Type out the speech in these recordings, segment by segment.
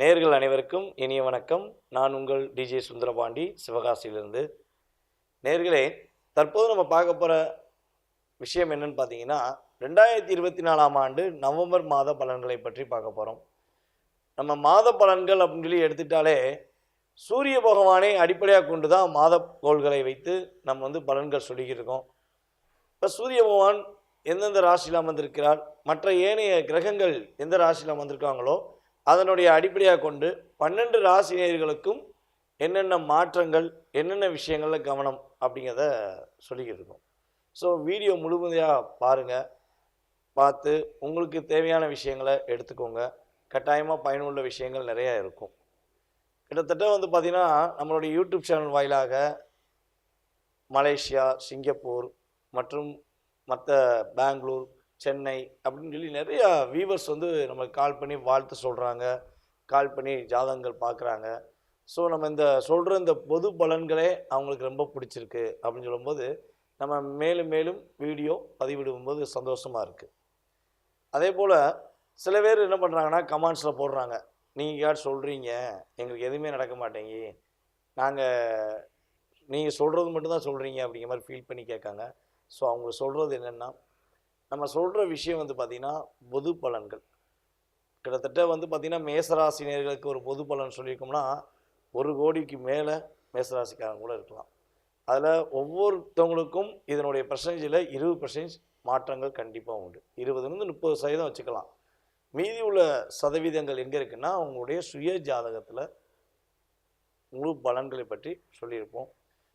நேர்கள் அனைவருக்கும் இனிய வணக்கம். நான் உங்கள் டிஜே சுந்தரபாண்டி சிவகாசியிலிருந்து. நேர்களே தற்போது நம்ம பார்க்க போகிற விஷயம் என்னன்னு பார்த்தீங்கன்னா ரெண்டாயிரத்தி இருபத்தி நாலாம் ஆண்டு நவம்பர் மாத பலன்களை பற்றி பார்க்க போகிறோம் நம்ம மாத பலன்கள் அப்படின்னு சொல்லி எடுத்துட்டாலே சூரிய பகவானை அடிப்படையாக கொண்டு தான் மாத கோள்களை வைத்து நம்ம வந்து பலன்கள் சொல்லிக்கிட்டு இருக்கோம். இப்போ சூரிய பகவான் எந்தெந்த ராசியில் அமர்ந்திருக்கிறார் மற்ற ஏனைய கிரகங்கள் எந்த ராசியில் அமர்ந்திருக்காங்களோ அதனுடைய அடிப்படையாக கொண்டு பன்னெண்டு ராசினியர்களுக்கும் என்னென்ன மாற்றங்கள் என்னென்ன விஷயங்களில் கவனம் அப்படிங்கிறத சொல்லிக்கிட்டு இருக்கோம். ஸோ வீடியோ முழுமையாக பாருங்கள் பார்த்து உங்களுக்கு தேவையான விஷயங்களை எடுத்துக்கோங்க. கட்டாயமாக பயனுள்ள விஷயங்கள் நிறையா இருக்கும். கிட்டத்தட்ட வந்து பார்த்திங்கன்னா நம்மளுடைய யூடியூப் சேனல் வாயிலாக மலேசியா சிங்கப்பூர் மற்றும் மற்ற பெங்களூர் சென்னை அப்படின்னு சொல்லி நிறையா வியூவர்ஸ் வந்து நம்மளுக்கு கால் பண்ணி வாழ்த்து சொல்கிறாங்க கால் பண்ணி ஜாதகங்கள் பார்க்குறாங்க. ஸோ நம்ம இந்த சொல்கிற இந்த பொது பலன்களே அவங்களுக்கு ரொம்ப பிடிச்சிருக்கு அப்படின்னு சொல்லும்போது நம்ம மேலும் மேலும் வீடியோ பதிவிடும்போது சந்தோஷமாக இருக்குது அதே போல் சில பேர் என்ன பண்ணுறாங்கன்னா கமெண்ட்ஸில் போடுறாங்க. நீங்கள் யார் சொல்கிறீங்க எங்களுக்கு எதுவுமே நடக்க மாட்டேங்கி. நாங்கள் நீங்கள் சொல்கிறது மட்டும்தான் சொல்கிறீங்க அப்படிங்கிற மாதிரி ஃபீல் பண்ணி கேட்காங்க. ஸோ அவங்க சொல்கிறது என்னென்னா நம்ம சொல்கிற விஷயம் வந்து பார்த்திங்கன்னா பொது பலன்கள். கிட்டத்தட்ட வந்து பார்த்திங்கன்னா மேசராசினியர்களுக்கு ஒரு பொது பலன் சொல்லியிருக்கோம்னா ஒரு கோடிக்கு மேலே மேசராசிக்காரங்க கூட இருக்கலாம். அதில் ஒவ்வொருத்தவங்களுக்கும் இதனுடைய பர்சன்டேஜில் இருபது பர்சன்டேஜ் மாற்றங்கள் கண்டிப்பாக உண்டு. இருபதுலேருந்து முப்பது சதவீதம் வச்சுக்கலாம். மீதி உள்ள சதவீதங்கள் எங்கே இருக்குன்னா அவங்களுடைய சுய ஜாதகத்தில் முழு பலன்களை பற்றி சொல்லியிருப்போம்.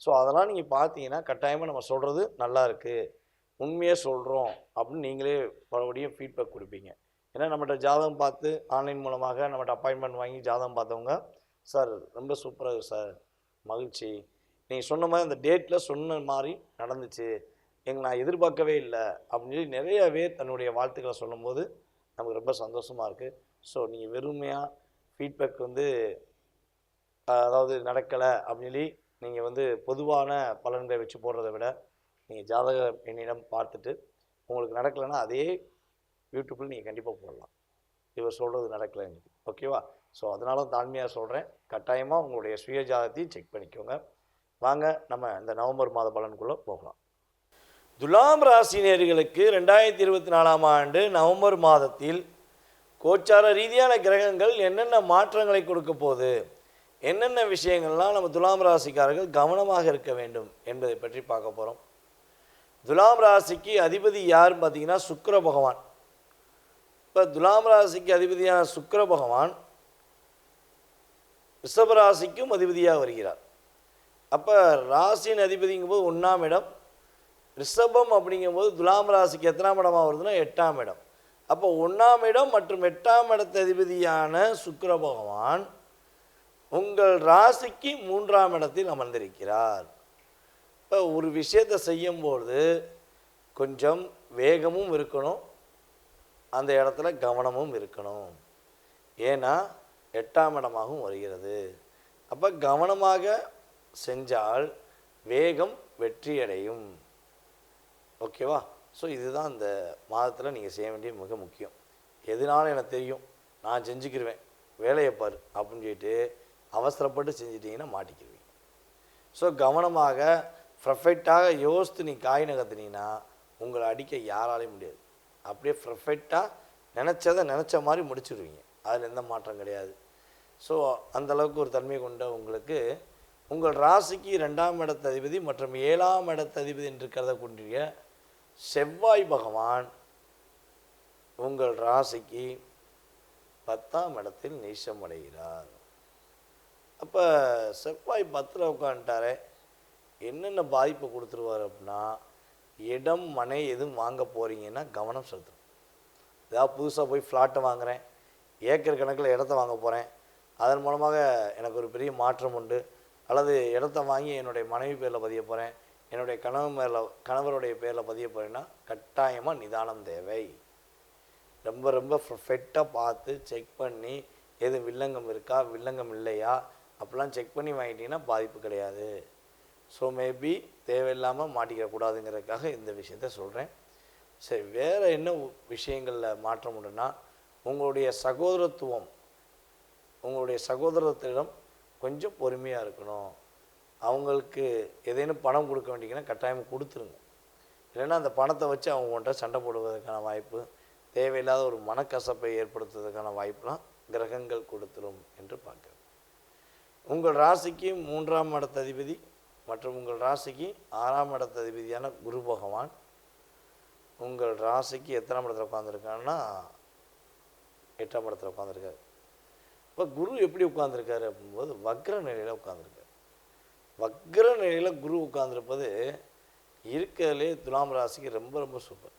ஸோ அதெல்லாம் நீங்கள் பார்த்தீங்கன்னா கட்டாயமாக நம்ம சொல்கிறது நல்லா இருக்குது உண்மையாக சொல்கிறோம் அப்படின்னு நீங்களே மறுபடியும் ஃபீட்பேக் கொடுப்பீங்க. ஏன்னா நம்மகிட்ட ஜாதகம் பார்த்து ஆன்லைன் மூலமாக நம்மகிட்ட அப்பாயின்மெண்ட் வாங்கி ஜாதகம் பார்த்தவங்க சார் ரொம்ப சூப்பராக சார். மகிழ்ச்சி. நீங்கள் சொன்ன மாதிரி அந்த டேட்டில் சொன்ன மாதிரி நடந்துச்சு. எங்க நான் எதிர்பார்க்கவே இல்லை அப்படின்னு சொல்லி நிறைய பேர் தன்னுடைய வாழ்த்துக்களை சொல்லும்போது நமக்கு ரொம்ப சந்தோஷமாக இருக்குது ஸோ நீங்கள் வெறுமையாக ஃபீட்பேக் வந்து அதாவது நடக்கலை அப்படின்னு சொல்லி நீங்கள் வந்து பொதுவான பலன்களை வச்சு போடுறத விட நீங்கள் ஜாதக என்னிடம் பார்த்துட்டு உங்களுக்கு நடக்கலைன்னா அதே யூடியூப்பில் நீங்கள் கண்டிப்பாக போடலாம். இவர் சொல்கிறது நடக்கலை எனக்கு. ஓகேவா ஸோ அதனால தாழ்மையாக சொல்கிறேன் கட்டாயமாக உங்களுடைய சுய ஜாதகத்தையும் செக் பண்ணிக்கோங்க. வாங்க நம்ம இந்த நவம்பர் மாத பலனுக்குள்ளே போகலாம். துலாம் ராசினியர்களுக்கு ரெண்டாயிரத்தி இருபத்தி நாலாம் ஆண்டு நவம்பர் மாதத்தில் கோச்சார ரீதியான கிரகங்கள் என்னென்ன மாற்றங்களை கொடுக்க போகுது? என்னென்ன விஷயங்கள்லாம் நம்ம துலாம் ராசிக்காரர்கள் கவனமாக இருக்க வேண்டும் என்பதை பற்றி பார்க்க போகிறோம் துலாம் ராசிக்கு அதிபதி யாருன்னு பார்த்தீங்கன்னா சுக்கர பகவான். இப்போ துலாம் ராசிக்கு அதிபதியான சுக்கர பகவான் ரிஷபராசிக்கும் அதிபதியாக வருகிறார். அப்போ ராசியின் அதிபதிங்கும்போது ஒன்றாம் இடம் ரிஷபம் அப்படிங்கும்போது துலாம் ராசிக்கு எத்தனாம் இடமாக வருதுன்னா எட்டாம் இடம். அப்போ ஒன்றாம் இடம் மற்றும் எட்டாம் இடத்து அதிபதியான சுக்கர பகவான் உங்கள் ராசிக்கு மூன்றாம் இடத்தில் அமர்ந்திருக்கிறார். ஒரு விஷயத்தை செய்யும்போது கொஞ்சம் வேகமும் இருக்கணும். அந்த இடத்துல கவனமும் இருக்கணும். ஏன்னா எட்டாம் இடமாகவும் வருகிறது. அப்போ கவனமாக செஞ்சால் வேகம் வெற்றியடையும். ஓகேவா? ஸோ இதுதான் இந்த மாதத்தில் நீங்கள் செய்ய வேண்டிய மிக முக்கியம். எதுனாலும் எனக்கு தெரியும்? நான் செஞ்சுக்கிருவேன். வேலையை பாரு அப்படின்னு சொல்லிட்டு அவசரப்பட்டு செஞ்சிட்டிங்கன்னா மாட்டிக்கிருவீங்க. ஸோ கவனமாக பர்ஃபெக்டாக யோசித்து நீ காய் நகர்த்தினீங்கன்னா உங்களை அடிக்க யாராலையும் முடியாது. அப்படியே பர்ஃபெக்டாக நினச்சதை நினச்ச மாதிரி முடிச்சிடுவீங்க அதில் எந்த மாற்றம் கிடையாது. ஸோ அந்த அளவுக்கு ஒரு தன்மை கொண்ட உங்களுக்கு உங்கள் ராசிக்கு ரெண்டாம் இடத்த அதிபதி மற்றும் ஏழாம் இடத்த அதிபதி என்று கருதக்கூடிய செவ்வாய் பகவான் உங்கள் ராசிக்கு பத்தாம் இடத்தில் நீசமடைகிறார் அப்போ செவ்வாய் பத்தில் உட்காந்துட்டாரே என்னென்ன பாதிப்பு கொடுத்துருவார் அப்படின்னா இடம் மனை எதுவும் வாங்க போகிறீங்கன்னா கவனம் செலுத்தணும். ஏதாவது புதுசாக போய் ஃப்ளாட்டை வாங்குகிறேன் ஏக்கர் கணக்கில் இடத்த வாங்க போகிறேன் அதன் மூலமாக எனக்கு ஒரு பெரிய மாற்றம் உண்டு. அல்லது இடத்த வாங்கி என்னுடைய மனைவி பேரில் பதிய போகிறேன் என்னுடைய கணவன் மேலே கணவருடைய பேரில் பதிய போகிறேன்னா கட்டாயமாக நிதானம் தேவை. ரொம்ப ரொம்ப ஃபெட்டாக பார்த்து செக் பண்ணி எது வில்லங்கம் இருக்கா வில்லங்கம் இல்லையா அப்படிலாம் செக் பண்ணி வாங்கிட்டீங்கன்னா பாதிப்பு கிடையாது. ஸோ மேபி தேவையில்லாமல் மாட்டிக்க கூடாதுங்கிறதுக்காக இந்த விஷயத்த சொல்கிறேன் சரி வேறு என்ன விஷயங்களில் மாற்றம் உண்டுன்னா உங்களுடைய சகோதரத்துவம் உங்களுடைய சகோதரத்திடம் கொஞ்சம் பொறுமையாக இருக்கணும். அவங்களுக்கு ஏதேனும் பணம் கொடுக்க வேண்டிங்கன்னா கட்டாயம் கொடுத்துருங்க. இல்லைன்னா அந்த பணத்தை வச்சு அவங்க ஒன்றை சண்டை போடுவதற்கான வாய்ப்பு தேவையில்லாத ஒரு மனக்கசப்பை ஏற்படுத்துவதற்கான வாய்ப்புலாம் கிரகங்கள் கொடுத்துரும் என்று பார்க்குறேன் உங்கள் ராசிக்கு மூன்றாம் இடத்ததிபதி மற்றும் உங்கள் ராசிக்கு ஆறாம் இடத்ததிபதியான குரு பகவான் உங்கள் ராசிக்கு எத்தனாம் இடத்துல உட்காந்துருக்காங்கன்னா எட்டாம் இடத்துல உட்காந்துருக்காரு இப்போ குரு எப்படி உட்காந்துருக்காரு அப்படிங்கும்போது வக்ர நிலையில் உட்காந்துருக்காரு வக்ர நிலையில் குரு உட்காந்துருப்பது இருக்கிறதுலே துலாம் ராசிக்கு ரொம்ப ரொம்ப சூப்பர்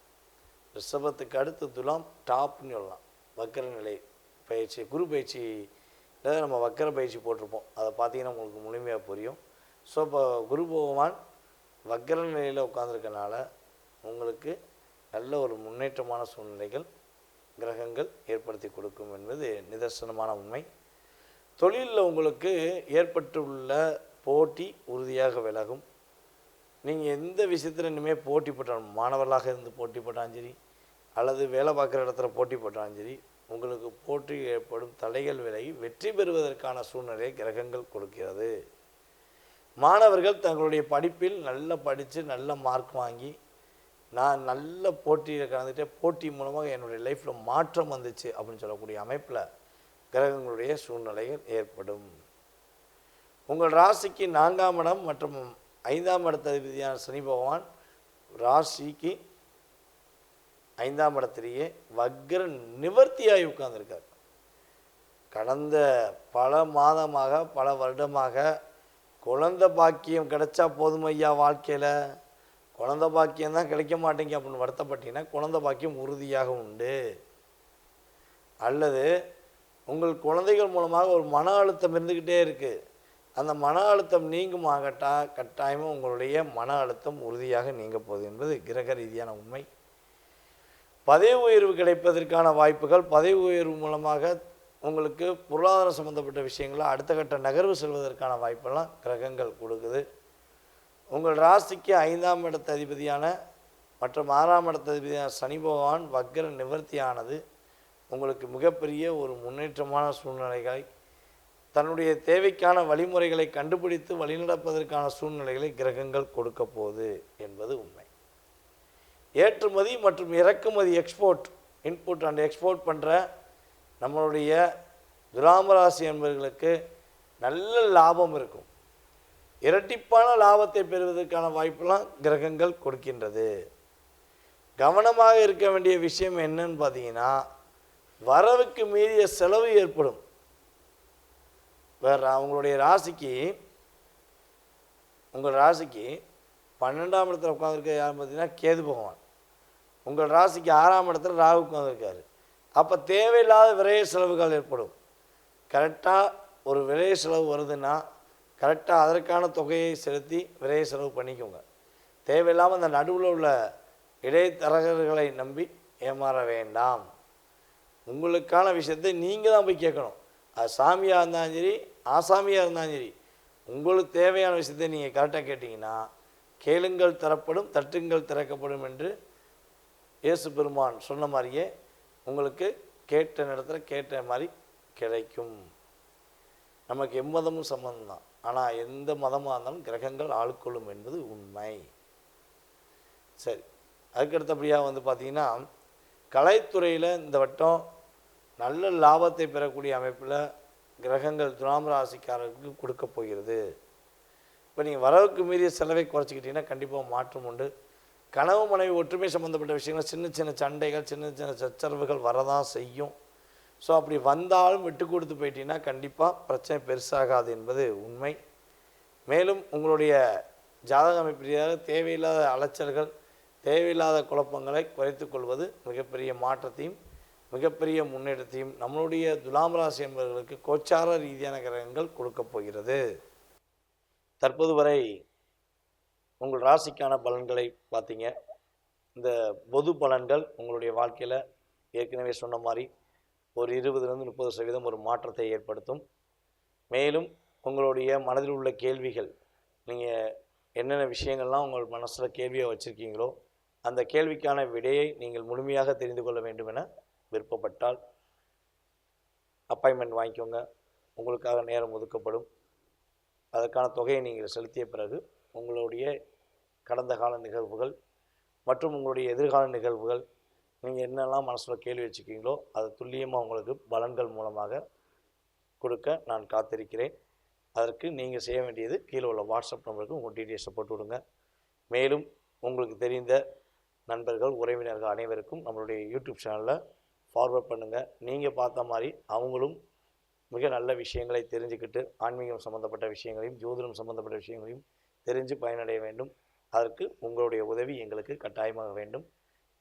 ரிஷபத்துக்கு அடுத்து துலாம் டாப்னு சொல்லலாம். வக்கர நிலை பயிற்சி குரு பயிற்சி நம்ம வக்கர பயிற்சி போட்டிருப்போம். அதை பார்த்தீங்கன்னா உங்களுக்கு முழுமையாக புரியும். ஸோ இப்போ குரு பகவான் வக்கர நிலையில் உட்காந்துருக்கனால உங்களுக்கு நல்ல ஒரு முன்னேற்றமான சூழ்நிலைகள் கிரகங்கள் ஏற்படுத்தி கொடுக்கும் என்பது நிதர்சனமான உண்மை. தொழிலில் உங்களுக்கு ஏற்பட்டுள்ள போட்டி உறுதியாக விலகும். நீங்கள் எந்த விஷயத்தில் இனிமேல் போட்டி போட்டாலும் மாணவர்களாக இருந்து போட்டி போட்டாலும் சரி அல்லது வேலை பார்க்குற இடத்துல போட்டி போட்டாலும் சரி உங்களுக்கு போட்டி ஏற்படும் தடைகள் விலகி வெற்றி பெறுவதற்கான சூழ்நிலையை கிரகங்கள் கொடுக்கிறது. மாணவர்கள் தங்களுடைய படிப்பில் நல்லா படித்து நல்ல மார்க் வாங்கி நான் நல்ல போட்டியில் கலந்துட்டு போட்டி மூலமாக என்னுடைய லைஃப்பில் மாற்றம் வந்துச்சு அப்படின்னு சொல்லக்கூடிய அமைப்பில் கிரகங்களுடைய சூழ்நிலைகள் ஏற்படும். உங்கள் ராசிக்கு நான்காம் இடம் மற்றும் ஐந்தாம் இடத்ததிபதியான சனி பகவான் ராசிக்கு ஐந்தாம் இடத்திலேயே வக்ர நிவர்த்தியாகி உட்கார்ந்துருக்கார். கடந்த பல மாதமாக பல வருடமாக குழந்தை பாக்கியம் கிடைச்சா போதும் ஐயா வாழ்க்கையில். குழந்தை பாக்கியம் தான் கிடைக்க மாட்டேங்க அப்படின்னு வருத்தப்பட்டீங்கன்னா குழந்தை பாக்கியம் உறுதியாக உண்டு. அல்லது உங்கள் குழந்தைகள் மூலமாக ஒரு மன அழுத்தம் இருந்துக்கிட்டே இருக்குது அந்த மன அழுத்தம் நீங்குமாகட்டா கட்டாயமாக உங்களுடைய மன அழுத்தம் உறுதியாக நீங்க போகுது என்பது கிரக ரீதியான உண்மை. பதவி உயர்வு கிடைப்பதற்கான வாய்ப்புகள் பதவி உயர்வு மூலமாக உங்களுக்கு பொருளாதாரம் சம்மந்தப்பட்ட விஷயங்களை அடுத்த கட்ட நகர்வு செல்வதற்கான வாய்ப்பெல்லாம் கிரகங்கள் கொடுக்குது. உங்கள் ராசிக்கு ஐந்தாம் இடத்த அதிபதியான மற்றும் ஆறாம் இடத்த அதிபதியான சனி பகவான் வக்ர நிவர்த்தியானது. உங்களுக்கு மிகப்பெரிய ஒரு முன்னேற்றமான சூழ்நிலைகளை தன்னுடைய தேவைக்கான வழிமுறைகளை கண்டுபிடித்து வழிநடப்பதற்கான சூழ்நிலைகளை கிரகங்கள் கொடுக்க போகுது என்பது உண்மை. ஏற்றுமதி மற்றும் இறக்குமதி எக்ஸ்போர்ட் இன்புட் அண்ட் எக்ஸ்போர்ட் பண்ணுற நம்மளுடைய துராமராசி என்பவர்களுக்கு நல்ல லாபம் இருக்கும். இரட்டிப்பான லாபத்தை பெறுவதற்கான வாய்ப்பெல்லாம் கிரகங்கள் கொடுக்கின்றது. கவனமாக இருக்க வேண்டிய விஷயம் என்னன்னு பார்த்தீங்கன்னா வரவுக்கு மீறிய செலவு ஏற்படும். வேறு அவங்களுடைய ராசிக்கு உங்கள் ராசிக்கு பன்னெண்டாம் இடத்துல உட்காந்துருக்க யார் பார்த்தீங்கன்னா கேது பகவான். உங்கள் ராசிக்கு ஆறாம் இடத்துல ராகு உட்காந்துருக்காரு அப்போ தேவையில்லாத விரைய செலவுகள் ஏற்படும். கரெக்டாக ஒரு விரைய செலவு வருதுன்னா கரெக்டாக அதற்கான தொகையை செலுத்தி விரைய செலவு பண்ணிக்கோங்க. தேவையில்லாமல் அந்த நடுவில் உள்ள இடைத்தரகர்களை நம்பி ஏமாற வேண்டாம். உங்களுக்கான விஷயத்தை நீங்கள் தான் போய் கேட்கணும். அது சாமியாக இருந்தாலும் சரி ஆசாமியாக இருந்தாலும் சரி உங்களுக்கு தேவையான விஷயத்தை நீங்கள் கரெக்டாக கேட்டிங்கன்னா கேளுங்கள் தரப்படும் தட்டுங்கள் திறக்கப்படும் என்று இயேசு பெருமான் சொன்ன மாதிரியே உங்களுக்கு கேட்ட நேரத்தில் கேட்ட மாதிரி கிடைக்கும். நமக்கு எம்மதமும் சம்மந்தம் தான் ஆனால் எந்த மதமாக இருந்தாலும் கிரகங்கள் ஆள்கொள்ளும் என்பது உண்மை. சரி அதுக்கடுத்தபடியாக வந்து பார்த்திங்கன்னா கலைத்துறையில் இந்த வட்டம் நல்ல லாபத்தை பெறக்கூடிய அமைப்பில் கிரகங்கள் துலாம் ராசிக்காரர்களுக்கு கொடுக்க போகிறது. இப்போ நீங்கள் வரவுக்கு மீறிய செலவை குறைச்சிக்கிட்டிங்கன்னா கண்டிப்பாக மாற்றம் உண்டு. கனவு மனைவி ஒற்றுமை சம்மந்தப்பட்ட விஷயங்கள் சின்ன சின்ன சண்டைகள் சின்ன சின்ன சச்சரவுகள் வரதான் செய்யும். ஸோ அப்படி வந்தாலும் விட்டு கொடுத்து போயிட்டீங்கன்னா கண்டிப்பாக பிரச்சனை பெருசாகாது என்பது உண்மை. மேலும் உங்களுடைய ஜாதக அமைப்பியாக தேவையில்லாத அலைச்சல்கள் தேவையில்லாத குழப்பங்களை குறைத்து கொள்வது மிகப்பெரிய மாற்றத்தையும் மிகப்பெரிய முன்னேற்றத்தையும் நம்மளுடைய துலாம் ராசி என்பவர்களுக்கு கோச்சார ரீதியான கிரகங்கள் கொடுக்கப் போகிறது. தற்போது வரை உங்கள் ராசிக்கான பலன்களை பார்த்தீங்க. இந்த பொது பலன்கள் உங்களுடைய வாழ்க்கையில் ஏற்கனவே சொன்ன மாதிரி ஒரு இருபதுலேருந்து முப்பது சதவீதம் ஒரு மாற்றத்தை ஏற்படுத்தும். மேலும் உங்களுடைய மனதில் உள்ள கேள்விகள் நீங்கள் என்னென்ன விஷயங்கள்லாம் உங்கள் மனசில் கேள்வியாக வச்சுருக்கீங்களோ அந்த கேள்விக்கான விடையை நீங்கள் முழுமையாக தெரிந்து கொள்ள வேண்டும் என விருப்பப்பட்டால் அப்பாயின்மெண்ட் வாங்கிக்கோங்க. உங்களுக்காக நேரம் ஒதுக்கப்படும். அதற்கான தொகையை நீங்கள் செலுத்திய பிறகு உங்களுடைய கடந்த கால நிகழ்வுகள் மற்றும் உங்களுடைய எதிர்கால நிகழ்வுகள் நீங்கள் என்னெல்லாம் மனசில் கேள்வி வச்சுக்கிங்களோ அதை துல்லியமாக உங்களுக்கு பலன்கள் மூலமாக கொடுக்க நான் காத்திருக்கிறேன். அதற்கு நீங்கள் செய்ய வேண்டியது கீழே உள்ள வாட்ஸ்அப் நம்பருக்கு உங்கள் டீட்டெயில்ஸை போட்டு விடுங்க. மேலும் உங்களுக்கு தெரிந்த நண்பர்கள் உறவினர்கள் அனைவருக்கும் நம்மளுடைய யூடியூப் சேனலில் ஃபார்வர்ட் பண்ணுங்கள் நீங்கள் பார்த்த மாதிரி அவங்களும் மிக நல்ல விஷயங்களை தெரிஞ்சுக்கிட்டு ஆன்மீகம் சம்மந்தப்பட்ட விஷயங்களையும் ஜோதிடம் சம்மந்தப்பட்ட விஷயங்களையும் தெரிஞ்சு பயனடைய வேண்டும். அதற்கு உங்களுடைய உதவி எங்களுக்கு கட்டாயமாக வேண்டும்.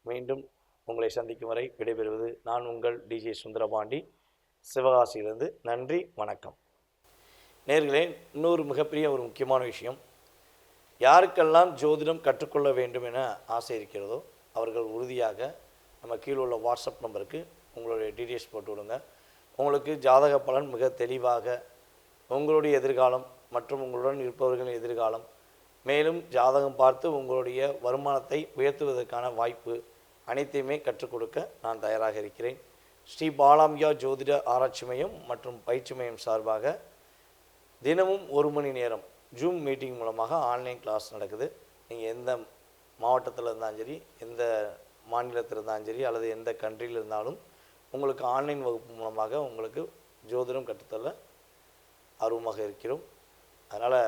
மீண்டும் உங்களை சந்திக்கும் வரை விடைபெறுவது நான் உங்கள் டிஜே சுந்தரபாண்டி. சிவகாசியிலிருந்து நன்றி வணக்கம். நேர்களே இன்னொரு மிகப்பெரிய ஒரு முக்கியமான விஷயம். யாருக்கெல்லாம் ஜோதிடம் கற்றுக்கொள்ள வேண்டும் என ஆசை இருக்கிறதோ அவர்கள் உறுதியாக நம்ம கீழே உள்ள வாட்ஸ்அப் நம்பருக்கு உங்களுடைய டீட்டெயில்ஸ் போட்டு விடுங்க. உங்களுக்கு ஜாதக பலன் மிக தெளிவாக உங்களுடைய எதிர்காலம் மற்றும் உங்களுடன் இருப்பவர்களின் எதிர்காலம் மேலும் ஜாதகம் பார்த்து உங்களுடைய வருமானத்தை உயர்த்துவதற்கான வாய்ப்பு அனைத்தையுமே கற்றுக் கொடுக்க நான் தயாராக இருக்கிறேன். ஸ்ரீ பாலாம்பியா ஜோதிட ஆராய்ச்சி மையம் மற்றும் பயிற்சி மையம் சார்பாக தினமும் ஒரு மணி நேரம் ஜூம் மீட்டிங் மூலமாக ஆன்லைன் கிளாஸ் நடக்குது. நீங்கள் எந்த மாவட்டத்தில் இருந்தாலும் சரி எந்த மாநிலத்தில் இருந்தாலும் சரி அல்லது எந்த கண்ட்ரியில் இருந்தாலும் உங்களுக்கு ஆன்லைன் வகுப்பு மூலமாக உங்களுக்கு ஜோதிடம் கற்றுத்தர ஆர்வமாக இருக்கிறோம். அதனால்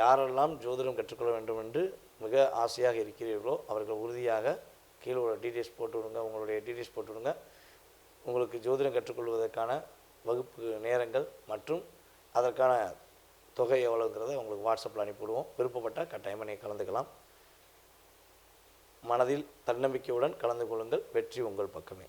யாரெல்லாம் ஜோதிடம் கற்றுக்கொள்ள வேண்டும் என்று மிக ஆசையாக இருக்கிறீர்களோ அவர்கள் உறுதியாக கீழே உள்ள டீட்டெயில்ஸ் போட்டு விடுங்க உங்களுடைய டீட்டெயில்ஸ் போட்டு விடுங்க உங்களுக்கு ஜோதிடம் கற்றுக்கொள்வதற்கான வகுப்பு நேரங்கள் மற்றும் அதற்கான தொகை எவ்வளோங்கிறத உங்களுக்கு வாட்ஸ்அப்பில் அனுப்பிவிடுவோம். விருப்பப்பட்டால் கட்டாயமாக நீங்கள் கலந்துக்கலாம். மனதில் தன்னம்பிக்கையுடன் கலந்து கொள்ளுங்கள். வெற்றி உங்கள் பக்கமே.